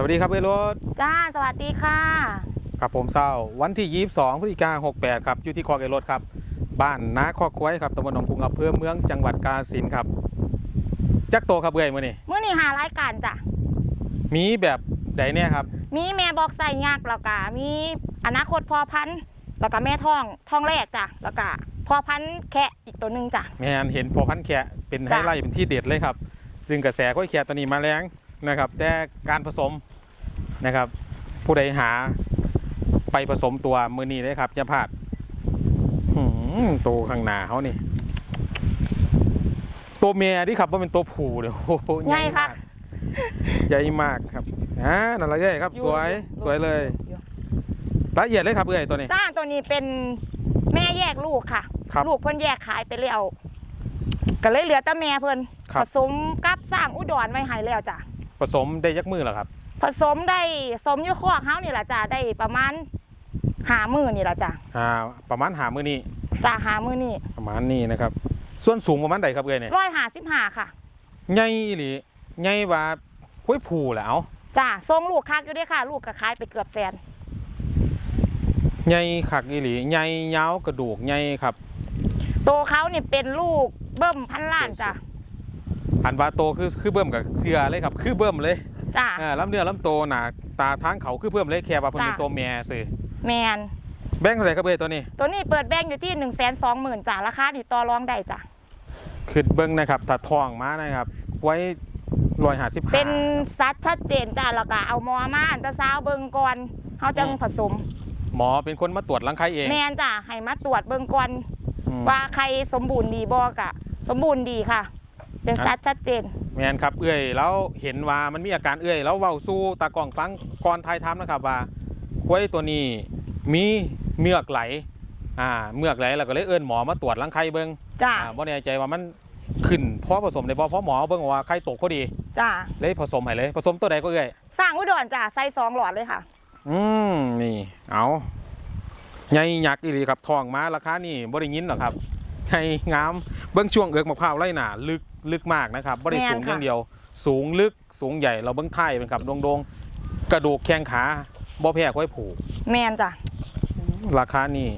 สวัสดีครับเอ้ยรถจ้า สวัสดีค่ะ ครับผมเศร้าวันที่ 22พฤศจิกายน68 ครับ อยู่ที่คอกเอ้ยรถครับ บ้านนาคอกควายครับตำบลหนองกรุงอำเภอเมืองจังหวัดกาฬสินธุ์ครับ จักโตครับเอ้ยมื้อนี้เมื่อนี้หารายการจ้ะ มีแบบใดเนี่ยครับ มีแม่บอกใส่ยักษ์แล้วก็มีอนาคตพอพันธุ์แล้วก็แม่ท้องท้องแรกจ้ะแล้วก็พอพันธุ์แคะอีกตัวหนึ่งจ้ะ แม่นเห็นพอพันธุ์แขะเป็นไฮจ้ะ ไลท์เป็นที่เด็ดเลยครับ ซึ่งกระแสก้อยแขะตัวนี้มาแรงนะครับ แต่การผสม นะครับ ผู้ใดหาไปผสมตัวมือนี้เลยครับอย่าพลาดหืมโตข้างหน้าเขานี่ ตัวเมียที่ครับว่าเป็นตัวผู้เลยโอ้โหใหญ่ค่ะมากใหญ่มากครับอ่านั่นละใหญ่ครับอยู่สวยอยู่สวยเลยอยู่ละเอียดเลยครับเอ้ยตัวนี้จ้าตัวนี้เป็นแม่แยกลูกค่ะครับลูกเพิ่นแยกขายไปแล้วก็เลยเหลือแต่แม่เพิ่นครับผสมกับสร้างอุดรไว้ให้แล้วจ้ะผสมได้ยักมือเหรอครับ ผสมได้สมอยุคอกเฮานี่แหละจ้ะได้ประมาณหามือนี่แหละจ้ะอ่าประมาณหามือนี้จ้ะหามือนี่ประมาณนี้นะครับ ส่วนสูงประมาณใดครับเอ้ยเนี่ยร้อยหาสิบหาค่ะใหญ่อีหรือใหญ่ว่าห้วยผูแหล้วจ้าทรงลูกคักอยู่เด้วยค่ะ ลูกก็ขายไปเกือบแสนใหญ่คักอีหลีใหญ่ยาวกระดูกใหญ่ครับ โตเขาเนี่ยเป็นลูกเบิ้มพันล้านจ้ะอันว่าโตคือคือเบิ่มกับเสือเลยครับ คือเบิ่มเลย จ้า อ่าลำเนื้อลำโตหนาตาทางเขาคือเบิ่มเลยแค่ว่าเพิ่นเป็นจ้ะ ตัวแม่ซื่อแมนแบ่งเท่าไหร่ครับเอ้ยตัวนี้ตัวนี้เปิดแบงค์อยู่ที่1นึ่งแสนสองหมื่นจ้าราคาที่ต่อรองได้จ้ะคือเบิ่งนะครับถ้าทองมานะครับ ไว้155เป็นซัดชัดเจนจ้าแล้วก็เอาหมอมาอันตราซาวด์เบิงก่อนเขาจังผสม หมอเป็นคนมาตรวจรังไข่เองแมนจ้าให้มาตรวจเบิงก่อนอืมว่าใครสมบูรณ์ดีบอกะ สมบูรณ์ดีค่ะ เป็นซัดชัดเจนแม่นครับเอื้อยแล้วเห็นว่ามันมีอาการเอื้อยแล้วเว้าสู้ตากล้องฟังก่อนทายทำนะครับว่าควายตัวนี้มีเมือกไหลอ่าเมือกไหลแล้วก็เลยเอิ้นหมอมาตรวจรังไข่เบิ่งจ้าอ่าบ่แน่ใจว่ามันขึ้นเพราะผสมได้บ่เพราะหมอเบิ่งว่าไข่ตกพอดีจ้าเลยผสมให้เลย ผสมตัวใดก็เอื้อยสร้างอุดรจ้าใส่สองหลอดเลยค่ะ อืมนี่เอาใหญ่ยักษ์อีหลีครับทองมาราคานี่บ่ได้ยินหรอกครับ ใหญ่งามเบิ่งช่วงเอือกมะพร้าวไร่หนาลึกลึกมากนะครับบ่ได้แม่นสูงค่ะ อย่างเดียว สูงลึกสูงใหญ่เราเบิ่งท้ายเป็นครับโดงๆ กระดูกแข้งขาบ่แพ้ควายผูแมนจ้ะราคานี่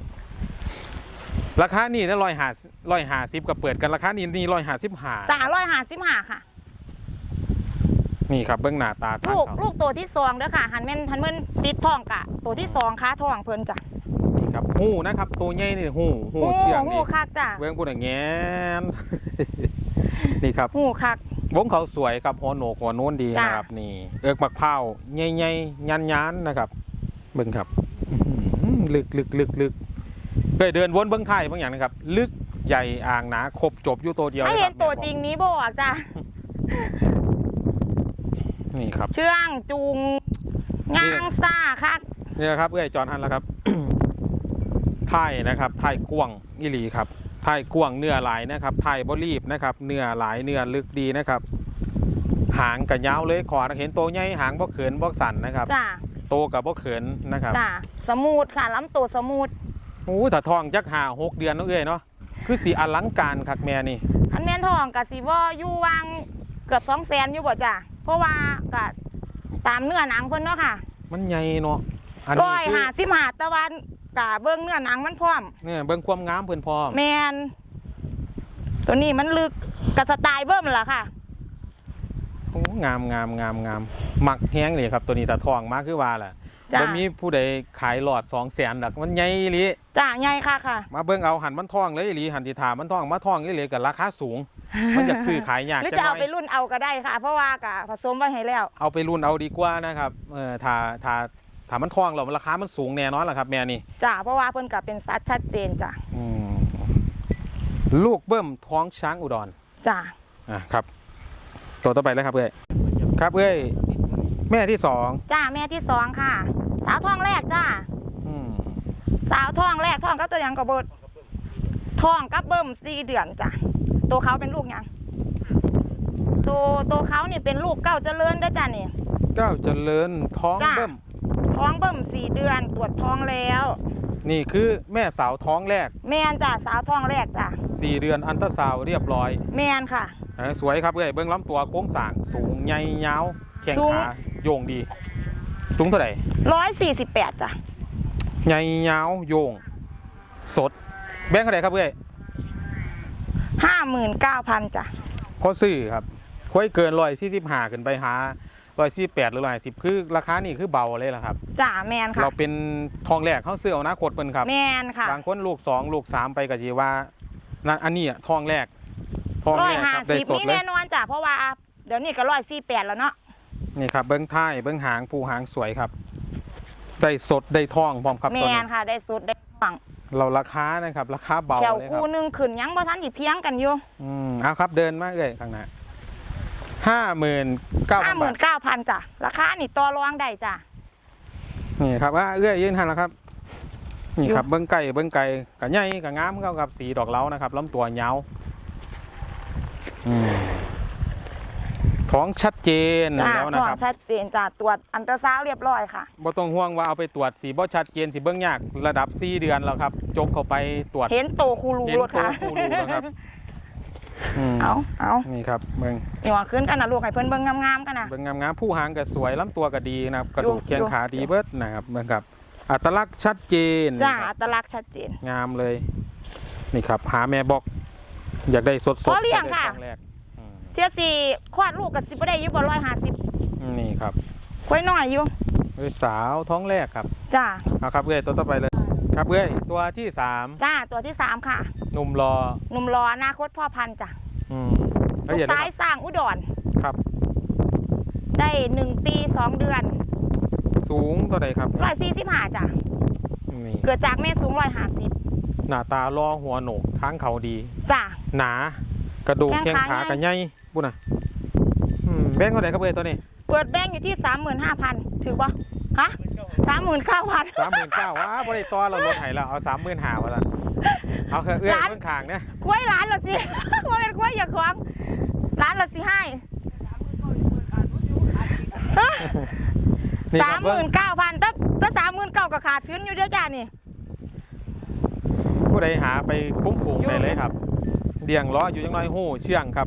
ราคานี่ถ้าร้อยหาร้อยหาสิบกับเปิดกันราคานี่นี่ร้อยหาสิบหาจ้าร้อยหาสิบหาค่ะ นี่ครับเบื้องหน้าตาทางลูกเขาลูกตัวที่สองเด้อค่ะหันเม่นหันเม่นติดท้องกะ ตัวที่สองค้าท้องเพิ่นจ้ะ นี่ครับหูนะครับ ตัวใหญ่นี่หูหูเชือกหูนี่คักจ้ะเบื้องปุ่นอย่างเงี้ยนี่ครับหูคักวงเขาสวยครับหัวโหนกหัวโน้นดีจ้ะนะครับ นี่เอิกมักเผาใหญ่ๆยันยันๆนะครับเบิ่งครับอื้อหือลึกลึกลึกลึกเคยเดินวนเบื้องไทายบางอย่างนะครับ ลึกใหญ่อ่างหนาครบจบอยู่ตัวเดียวไม่ลยเห็นคบตัวแม่จริงนี้บอกจ้ะนี่ครับ เชื่องจูงงางซ่าคักนี่แหละครับเอ้ยจอนฮันแล้วครับ ไทยนะครับไทยกวางอิลีครับไทยกวางเนื้อหลายนะครับไทยบรีบนะครับเนื้อหลายเนื้อลึกดีนะครับ หางกับยาวเลยขอนะเห็นตัวใหญ่หางบ่เขินบ่สั่นนะครับจ้ะโตกับบ่เขินนะครับจ้ะสมูทค่ะล้ำตัวสมูทโอ้ถ้าทองจักหาหกเดือนเนาะเอ้ยเนาะคือสีอลังการคักแม่นี่อันแม่นทองกับสีว่าอยู่วางเกือบสองแสนอยู่บ่จ้ะเพราะว่าก็ตามเนื้อหนังเพิ่นเนาะค่ะ มันใหญ่เนาะอันร้นี้อยคือหาสิบหาตะวัน กะเบิ้งเนื้อหนังมันพร้อมเนี่ยเบิ่งความงามเพิ่นพร้อมแมนตัวนี้มันลึกกับสไตล์เบิ้มล่ะค่ะโอ้งามงามงามงามมักแฮงเลยครับ ตัวนี้ถ้าทองมาคือว่าแหละจ้ะบ่มีผู้ใดขายหลอด2 0 0 0 0นดอกมันใหญ่อีหลีจ้าใหญ่ค่ะค่ะ มาเบิ่งเอาหันมันท่องเลยอีหลีหันสิถามมันท่องมาท่องอีหลีกับราคาสูง มันอยากซื้อขายยากหรือจัจะงเอาไดไปรุ่นเอาก็ได้ค่ะ เพราะว่ากะผสมไว้ให้แล้ว เอาไปรุ่นเอาดีกว่านะครับเออถ้าถ้า ถ้ามันท่องแล้วราคามันสูงแน่นอนล่ะครับแม่นี่จ้าเพราะว่าเพิ่นกับเป็นสัตว์ชัดเจนจ้ะอืมลูกเบิ่มท้องช้างอุดรจ้าอะครับ ตัวต่อไปเลยครับเอ้ยครับเอ้ยแม่ที่สองจ้าแม่ที่สองค่ะ สาวท้องแรกจ้าอืมสาวท้องแรกท้องก็ตัวหยังกับเบิดท้องกับเบิ่มสี่เดือนจ้ะตัวเขาเป็นลูกหยังตัวตัวเขานี่เป็นลูกเก้าเจริญเด้อจ้ะนี่เก้าวเจริญท้องจ้ะ เบิ่มท้องเบิ่มสี่เดือนตรวจท้องแล้ว นี่คือแม่สาวท้องแรก แมนจ้ะสาวท้องแรกจ้ะสี่เดือนอันตราซาวด์เรียบร้อยแมนค่ะ เออสวยครับเอ้ยเบิ่งลำตัวโค้งสร้างสูงใหญ่ยาวแข้งสูง ขาโยงดี สูงเท่าไหร่ร้อยสี่สิบแปดจ้ะใหญ่ยาวโยง สด แบงค์เท่าไหร่ครับเอ้ยห้าหมื่นเก้าพันจ้ะ พอซื้อครับค่อยเกินร้อยสี่สิบห้าขึ้นไปหา ร้อยสี่แปดหรือร้อยสิบคือราคานี่คือเบาเลยล่ะครับจ้าแมนค่ะ เราเป็นทองแรกเขาซื้อเอาอนาคตเพิ่นครับแมนค่ะบางคนลูกสองลูกสามไปก็จีว่านั่นอันนี้อะทองแรกทองร้อแรยกห้าครับได้สิบสดนี่เลยแน่นอนจ้ะเพราะว่าเดี๋ยวนี้ก็ร้อยสี่แปดแล้วเนาะนี่ครับเบิ้งท้ายเบิ้งหางผูหางสวยครับ ได้สดได้ทองพร้อมครับแมตัวนี้นค่ะได้สุดได้ฝังเราราคานะครับราคาเบาแถวเลยคคู่รับหนึ่งขึ้นยังบ่ทันอีเพียงกันอยู่อืมเอาครับเดินมาเลยข้างหน้า ห้าหมื่นเก้าพัห้านหมื่บาทนเก้าพันจ้ะราคานี่ต่อรองได้จ้ะ นี่ครับว่าเอื้อยยืนทันแล้วครับ นี่อยู่ครับเบิ้งไก่เบิ้งไก่กับใหญ่กับงามเข้ากับสีดอกเหล้านะครับลำตัวยาวอืมท้องชัดเจนจ้าแล้วถนะอนครับชัดเจนจ้ะตรวจอันตราซาวด์เรียบร้อยค่ะ บ่ต้องห่วงว่าเอาไปตรวจสีบ่ชัดเจนสีเบิ้งยากระดับ4เดือนแล้วครับ จกเข้าไปตรวจ เห็นโตคูรูเห็นรถค่ะโตคูรูแล้วครับ อืมเอาเอานี่ครับเบิ้งนี่ว่าขึ้นกันนะลูกให้เพิ่นเบิ่งงามๆกันนะ เบิ้งงามๆผู้หางก็สวยลำตัวก็ดีนะครับกระดูกดู แขนขาดีเบิดนะครับเบิ้งครับ อัตลักษณ์ชัดเจนจ้านี่คอัรับตลักษณ์ชัดเจน งามเลย นี่ครับ หาแม่บอก อยากได้สดๆพอเลี้ยงค่ะได้รั้แรกอืมเทียสี่ควาดลูกกับสิบได้อยู่บ่ร้อยห้าสิบนี่ครับค่อยน้อยอยู่เอ้ยสาวท้องแรกครับจ้าเอาครับเอ้ยตัวต่อไปเลย ครับเอ้ยตัวที่สามจ้าตัวที่สามค่ะ หนุ่มรอหนุ่มรออนาคตพ่อพันธุ์จ้ะอืมละลูกเอียดเลซ้ายยสร้างอุดรครับ ได้หนึ่งปีสองเดือนสูงตัวใดครับร้อยสี่สิบห้าจ้ะนี่เกิดจากแม่สูงร้อยห้าสิบหน้าตาล่อหัวโหนกทางเขาดีจ้าหนากระดูกแข้แข้งงขาขาใหญ่กันใหญ่บุญนะอืมแบงค์เท่าไหร่ครับเอ้ยตัวนี้ เปิดแบงค์อยู่ที่สามหมื่นห้าพันถือป่ะฮะ สามหมื่นเก้าพันสามหมื่นเก้าว้าบริตอเราลดให้แล้วเอาสามหมื่นห้าวะละเอาเถอะเอ้ยร้านเพิ่งขางเนี่ยกล้วยร้านละสิว่าเป็นกล้วยอย่าควงร้านละสิให้นี่สาคมรับหเบิ่มื่งนเก้าพันถ้าถ้าสามหมื่นเก้าก็ขาดทุนอยู่เด้อจ้านี่ผู้ใดหาไปคุ้มฝูงอยู่ได้เลยครับเดี่ยงล้ออยู่จังน้อยหู้เชื่องครับ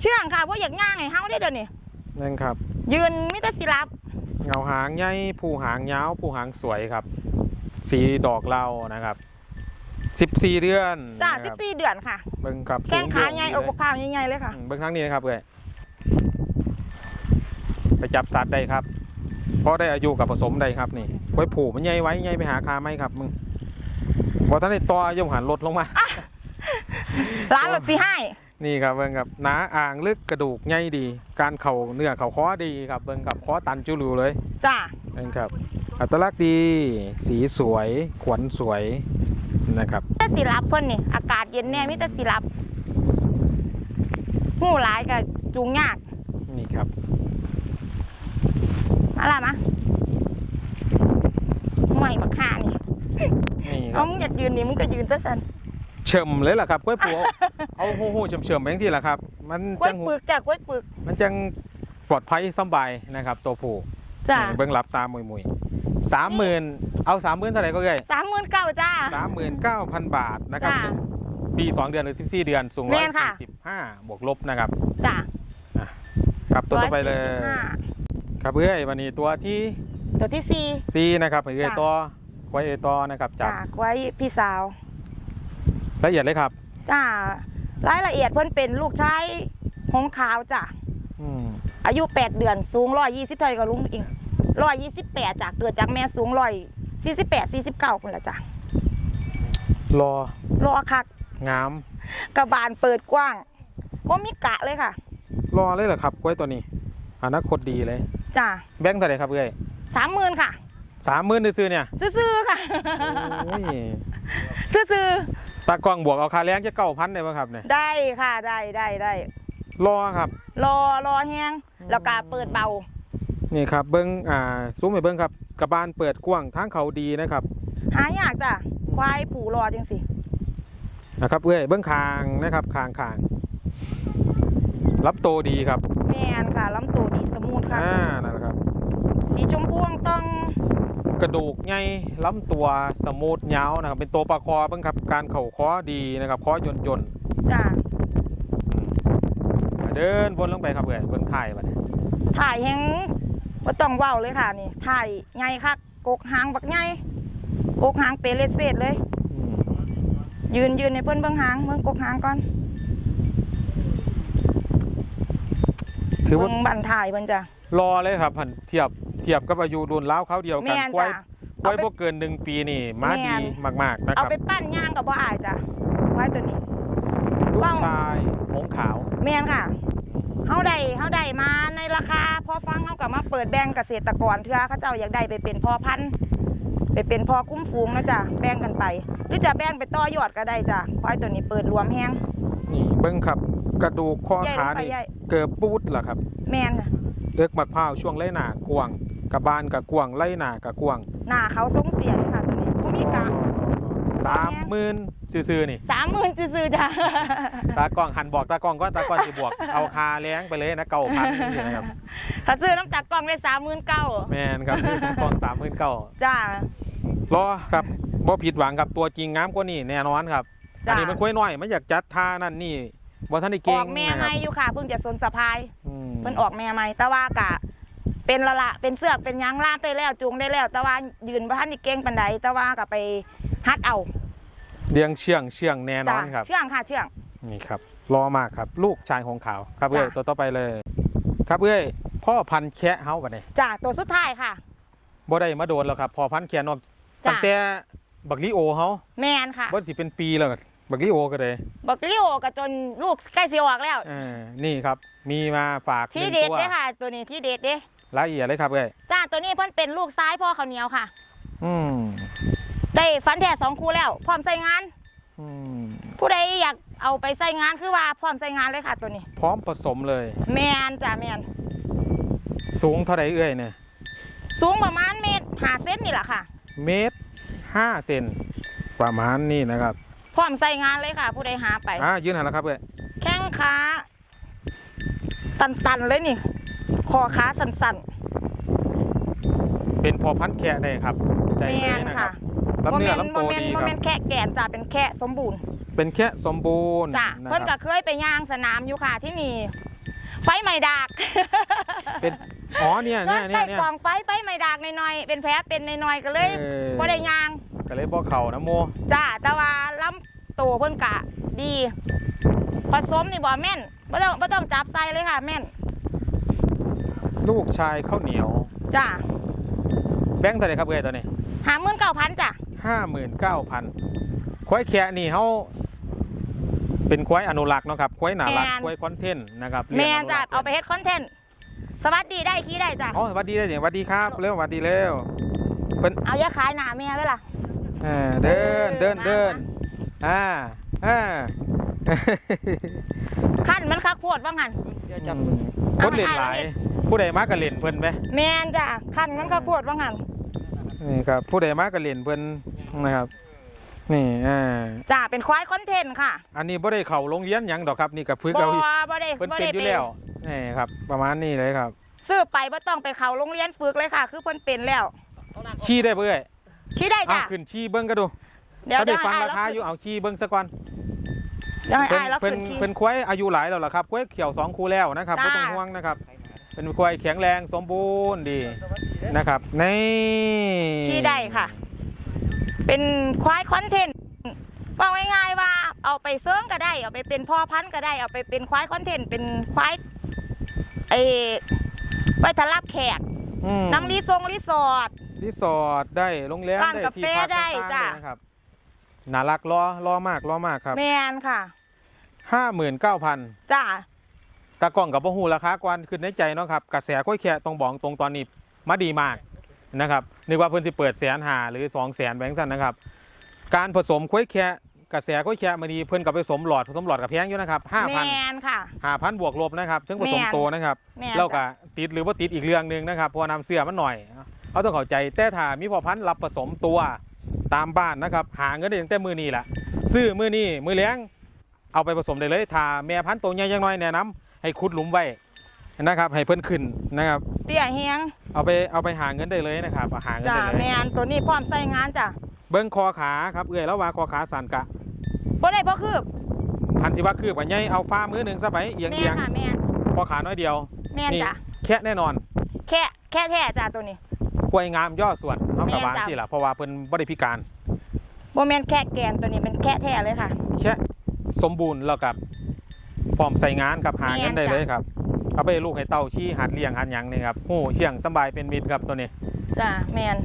เชื่องค่ะเพราะอยากย่างไงเฮาได้เดี๋ยวนี้นั่นครับ ยืนมิตรศิลับ เงาหางใหญ่ผู้หางยาวผู้หางสวยครับ สีดอกเหล่านะครับสิบสี่เดือนจ้านะคสิบรับสี่เดือนค่ะ เบิ้งครับแข้งขาใหญ่สูอกโยกพร้าวใหญ่ๆเลยค่ะ อืมเบิ้งทั้งนี้นะครับเลยไปจับสัตว์ได้ครับ เพราะได้อายุกับผสมได้ครับนี่ไว้ผูกมันใหญ่ไว้ใหญ่ไปหาคาไหมครับมึงพอท่านได้ต่อยมหันลดลงมา ร้านรถสิให้ นี่ครับเบิ้งครับหนาอ่างลึกกระดูกใหญ่ดี การเข่าเนื้อเข่าคอดีครับเบิ้งครับคอตันจุลูเลยจ้าเบิ้งครับ อัตลักษณ์ดีสีสวยขวัญสวยนะครับมิตรศิลับเพิ่นนี่อากาศเย็นแน่มิตรศิลับหูหลายกับจูงยากนี่ครับอะไรมะใหม่บักห่านี่นี่คเอารับมึงอยากยืนนี่มึงก็ยืนซะสันเฉิมเลยล่ะครับกล้วยปู เอาหูหูเฉิมเฉิมๆไปทั้งที่ล่ะครับ มันกล้วยจังหูปึกจ้ะกล้วยปึกมันจังปลอดภัยสำบายนะครับ ตัวผู้จ้านี่เบิ้งหลับตามุยมุยสามหมื่นเอาสามหมื่นเท่าไหร่ก็เลยสามหมื่นเก้าจ้าสามหมื่นเก้าพันบาทนะครับ จ้า ปีสองเดือนหรือสิบสี่เดือนสูงแม่ร้อยนค่ะ สี่สิบห้าบวกลบนะครับจ้าครับตัวต่อไปเลย 145ครับเอ้ยวันนี้ตัวที่ตัวที่สี่ ซีนะครับเอ้ยจ้ะ ตัวไว้เอ้ยตัวนะครับจับจ้าไว้พี่สาวละเอียดเลยครับ จ้า รายละเอียดเพิ่นเป็นลูกชายหงขาวจ้ะอืมอายุ 8 เดือนสูง120เท่าไหร่ก็ลุงเอง128จ้ะเกิดจากแม่สูง148 49คนละจ้ะรอรอคักงามกระบาลเปิดกว้างบ่มีกะเลยค่ะ รอเลยเหรอครับกล้วยตัวนี้อนาคตดีเลย จ้าแบงค์เท่าไหร่ครับเอ้ย30,000ค่ะ สามหมื่นซื้อๆเนี่ย ซื่อๆค่ะ โอ้ย ซื่อ ตากล้องบวกเอาค่าแรงจะเก้าพันได้ไหมครับเนี่ยๆได้ค่ะได้ได้ได้รอครับ รอรอแห้งแล้วก็เปิดเบา นี่ครับเบิ้งอ่าซุ้มไปเบิ้งครับกระบานเปิดกว้างทางเขาดีนะครับ หายากจ้ะควายผูรอจังสินะครับเอ้ยเบิ้งคางนะครับคางคางรับโตดีครับแมนค่ะลำตัวดีสมูทค่ะอ่านั่นแหละครับ สีชมพูต้องก ระดูกใหญ่ลำตัวสมูทยาวนะครับ เป็นตัวปลาคอเบิ้งครับ การเข่าคอดีนะครับคอยนยนต์จ้ะๆอืมเดินวนลงไปครับเอ้ยเบิ้งถ่ายมาเนี่ยถ่ายแห้งบ่ต้องเว้าเลยค่ะนี่ถ่ายใหญ่คักกกหางบักใหญ่กกหางเปเลเศษเลยอืมยืนยืนในเพิ่นเบิ่งหางเบิ่งกกหางก่อนถือว่าเบิ่งบันถ่ายเพิ่นจ้ะ รอเลยครับพันเทียบเทียบกับอายุรุ่นล้าวเขาเดียวกันแม่นควายจ้ะควายเอาไปพวกเกินหนึ่งปีนี่มาแม่นดีมากๆนะคเอารับ ไปปั้นย่างกับบ่อายจ้ะไว้ตัวนี้ ลูกว่างชายหงขาว แม่นค่ะ เฮาได้เฮาได้มาในราคาพอฟังเฮาก็มาเปิดแบ่งเกษตรกรเทื่อเขาเจ้าอยากได้ไปเป็นพ่อพันธุ์ไปเป็นพ่อคุ้มฝูงนะจ้ะแบ่งกันไป หรือจะแบ่งไปต่อยอดก็ได้จ้ะควายตัวนี้เปิดรวมแฮง นี่เบิ้งครับ กระดูกข้อใหญ่ขาลงไปนี่ใหญ่ เกิดปูดเหรอครับ แม่นค่ะ เอิกมักพร้าวช่วงไล่หนากวางกระบาลกับกวางไล่หนากะกวางหน้าเขาทรงเสียเลยค่ะตัวนี้บ่มีกะสามหมื่นซื่อๆนี่30,000ซื่อๆจ้ะตากล้องหันบอกตากล้องก็ตากล้องสิบวกเอาคาแล้งไปเลยนะเก่าพันนี่นะครับถ้าซื้อน้ำตากล้องได้39,000แมนครับซื้อตากล้องสามหมื่นเก้าจ้ารอครับบ่ผิดหวังกับตัวจริงงามกว่านี่แน่นอนครับจ้ะอันนี้มันค่อยน้อยมันอยากจัดท่านั่นนี่ บ่ทันได้อเก่องกแม่นะคใหรัม่บอยู่ค่ะเพิ่งจะสนสะพายอืม เพิ่นออกแม่ใหม่แต่ว่ากะ เป็นละละเป็นเสือกเป็นหยางล่ามได้แล้วจูงได้แล้ว แต่ว่ายืนบ่ทันได้เก่งปานใดแต่ว่าก็ไปฮัดเอาเลี้ยงเชื่องเชื่องแน่นจ้ะอนครับ เชื่องค่ะเชื่อง นี่ครับรอมากครับ ลูกชายของขาวครับเอ้ยจ้ะ ตัวต่อไปเลย ครับเอ้ยพ่อพันธุ์แคะเฮาบัดนี้จ้ะตัวสุดท้ายค่ะ บ่ได้มาโดนแล้วครับพ่อพันธุ์แคะนอกจ้ะ ตั้งแต่บักลิโอเฮาแมนค่ะบ่สิเป็นปีแล้ว บักลิโอก็ได้บักลิโอก็จนลูกใกล้สิออกแล้วเออนี่ครับ มีมาฝากที่หนึ่งเด็ดตัวเด้ค่ะ ตัวนี้ที่เด็ดเด้รายละเอียดเลยครับเอ้ยจ้าตัวนี้เพิ่นเป็นลูกซ้ายพ่อข้าวเหนียวค่ะ อืมได้ฟันแท้สองคู่แล้ว พร้อมใส่งานอืมผู้ใดอยากเอาไปใส่งานคือว่าพร้อมใส่งานเลยค่ะตัวนี้ พร้อมผสมเลย แมนจ้ะแมนสูงเท่าไหร่เอ้ยเนี่ยสูงประมาณเมตรหาเซนนี่แหละค่ะ เมตรห้าเซนประมาณนี้นะครับ พร้อมใส่งานเลยค่ะ ผู้ใดหาไป อ่ายืนหันแล้วครับเอ้ยแข้งขาตันๆเลยนี่คอขาสั่นเป็นพอพันธุ์แคะได้ครับใจๆแมเลยนนะครับค่ะลำเนื้อโมลำโตเมนดีโมครัเมบนแค่แก่นจ้ะเป็นแค่สมบูรณ์เป็นแค่สมบูรณ์จ้ะนะเพิ่นคก็รับเคยไปย่างสนามอยู่ค่ะที่นี่ ไฟไม่ดักเป็นอ๋อเนี่ยเนี่ยเนี่ใต้ยเนี่ยกองไฟไฟไม่ดักหน่อยๆเป็นแผลเป็นหน่อยๆก็เลยเออ บ่ได้ย่าง ก็เลยบ่เข่านะโมจ้าแต่ว่าล้ำโตเพิ่นกะดีผสมนี่บ่แม่นบ่ต้องบ่ต้องจับใส่เลยค่ะ แม่น ลูกชายข้าวเหนียว จ้าแบงค์เท่าไหร่ครับเอ้ยตอนนี้หาหมื่นเก้าพันจ้ะห้าหมื่นเก้าพันควายแคะนี่เขาเป็นควายอนุรักษ์เนาะครับควายหนารักควายคอนเทนต์นะครับแม่นลี้ยงจ้ะนุรักษ์เอาไปเฮ็ดคอนเทนต์สวัสดีได้ขี้ได้จ้ะ อ๋อสวัสดีได้สิสวัสดีครับเร็วสวัสดีเร็วเป็นเอาอย่าขายหน้าแม่ไว้ล่ะ เออเดินเดินมาเดินอ่าอ่าขั้นมันคักโพดว่างั้นอืมคนเล่นหลายผู้ใดมาก็เล่นเพิ่นไหมแม่นจ้ะขั้นมันคักโพดว่างั้นนี่ครับผู้ใดมาก็เล่นเพิ่นนะครับนี่อ่าจ้ะเป็นควายคอนเทนต์ค่ะ อันนี้บ่ได้เข้าโรงเรียนหยังดอกครับนี่ก็ฝึกบ่เอาบ่ได้เพิ่นบ่เป็นได้อยู่เป็นแล้วนี่ครับ ประมาณนี้เลยครับ ซื้อไปบ่ต้องไปเข้าโรงเรียนฝึกเลยค่ะ คือเพิ่นเป็นแล้วขี้ได้เบื่อย ขี้ได้อะจ้ะขึ้นขี้เบิ้งก็ดูเดี๋ยวเขาเดี๋ได้ยวฟังให้ราเราคาขึ้นอยู่เอาขี้เบิ้งซะก่อนเดี๋ยวให้เพิ่นอ้ายเราเพิ่นขึ้นขี้ เพิ่นควายอายุหลายแล้วล่ะครับควายเขียวสองคู่แล้วนะครับจ้าไม่ต้องห่วงนะครับ เป็นควายแข็งแรงสมบูรณ์ดีนะครับนี่ขี้ได้ค่ะ เป็นควายคอนเทนต์ว่าง่ายๆว่าเอาไปเซิร์งก็ได้ เอาไปเป็นพ่อพันธุ์ก็ได้ เอาไปเป็นควายคอนเทนต์เป็นควายเออไปทะลับแขกอืม น้ำรีทรงรีสอร์ท รีสอร์ทได้โรงแรมร้านได้กาแฟที่พักได้ต่งๆจ้าเลยนะครับน่ารักรอรอมากรอมากครับแมนค่ะห้าหมื่นเก้าพันจ้าตากล้องกับบ่ฮู้ราคากวนขึ้นในใจเนาะครับกระแสค่อยแค่ตรงบอกตรงตอนนี้มาดีมากนะครับนึกว่าเพิ่นสิเปิดแสนหาหรือสองแสนแบงค์สั่นนะครับ การผสมค่อยแค่กระแสค่อยแค่มาดีเพิ่นกับไปผสมหลอดผสมหลอดกับแพงอยู่นะครับห้าแมพัน นค่ะห้าพันบวกลบนะครับถึงผสมแม่น โตนะครับแมนแล้วก็จ้ะติดหรือว่าติดอีกเรื่องหนึ่งนะครับเพราะว่านำเสื้อมันหน่อย เขาต้องเข้าใจแต่ถ้ามีพอพันธุ์รับผสมตัวตามบ้านนะครับหาเงินได้ตั้งแต่มือนี้แหละซื้อมือนี้มือเลี้ยงเอาไปผสมได้เลยถ้าแม่พันธุ์ตัวใหญ่ยังน้อยแนะนำให้ขุดหลุมไว้นะครับ ให้เพิ่นขึ้นนะครับ เตี้ยเฮียงเอาไปเอาไปหาเงินได้เลยนะครับเอาหาเงินจ้าได้เลแมยนตัวนี้พร้อมใส่งานจ้ะเบิ้งคอขาครับเอื้อยแล้วว่าคอขาสั่นกะบ่ได้เพราะคือพันสิว่าคือปัญญเอาฟ้ามือหนึ่งซะไปเอียงแมเอียนงค่ะแมนคอขาน้อยเดียวแมนนี่จ้ะแค่แน่นอน แค่แค่แท้จ้าตัวนี้ ควายงามย่อส่วนเขากับแม่นวางจ้ะสิล่ะเพราะว่าเพิ่นบ่ได้พิการโมเมนแค่แกนตัวนี้เป็นแค่แท้เลยค่ะ แค่สมบูรณ์แล้วกับพร้อมใส่งานครับหาเงินแม่นได้จ้ะเลยครับเอาไปให้ลูกให้เต้าชี้หัดเลี้ยงหัดหยังนี่ครับโอ้เชี่ยงสำบายเป็นมิตรครับตัวนี้จ้าแมน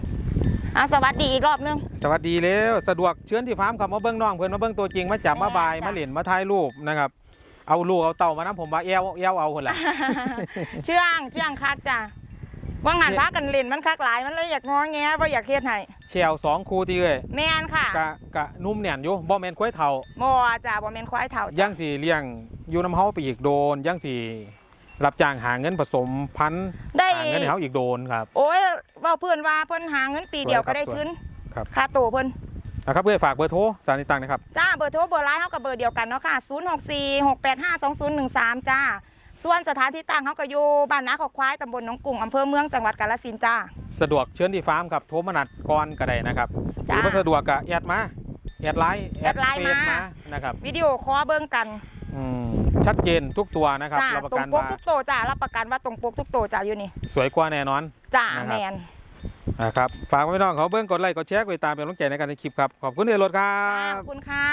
อะสวัสดีอีกรอบนึง สวัสดีแล้วสะดวกเชิญที่ฟาร์มครับมาเบิ้งน้องเพิ่นมาเบิ้งตัวจริงมาจับมาบายจ้ะมาเล่นมาถ่ายรูปนะครับเอาลูกเอาเต่ามานํผมว่าแอวแอวเอาคนละเชื่องเชื่องคักจ้า ว่างานพากันเล่นมันคักหลายมันเลยอยากงอแงว่าอยากเฮ็ดให้แชวสองคูที่เอ้ยแมนค่ะกะกะนุ่มแน่นอยู่บ่แม่นควายเฒ่าโมจ้าบ่แมนควายเถ่าจ้ะยังสิเลี้ยงอยู่น้ำเฮาไปอีกโดนยังสิรับจ้างหาเงินผสมพันธุ์ได้หาเงินให้เฮาอีกโดนครับ โอ้ยเว่าเพื่อนว่าเพื่อนหาเงินปีเดียวก็ได้สวยครับทุนครับค่าตัวเพื่อนนะครับเพื่อฝากเบอร์โทรสารติดตังนะครับ จ้าเบอร์โทรเบอร์ไลน์เขากับเบอร์เดียวกันเนาะค่ะ 0 6 4 6 8 5 2 0 1 3 จ้า ส่วนสถานที่ตั้งเขาก็อยู่บ้านนาขอควายตำบลหนองกรุงอำเภอเมืองจังหวัดกาฬสินธุ์จ้า สะดวกเชิญที่ฟาร์มครับโทรมานัดก่อนก็ได้นะครับหจ้ารือว่าสะดวกก็แอดมาแอดไลน์แอดไลน์เฟซมา นะครับวิดีโอคอลเบิ่งกันอืมชัดเจนทุกตัวนะครับจ้ารับประตรกังนปกว่าทุกโตวจ้ารับประกันว่าตรงปกทุกโตวจ้าอยู่นี่สวยกว่าแน่นอน จ้านะครับ แมนนะครับฝากไว้พี่น้องเขาเบิ้งกดไลค์กดแชร์กดติดตามเป็นกำลังใจในการทำคลิปครับขอบคุณเอรถครัจ้าบขอบคุณค่ะ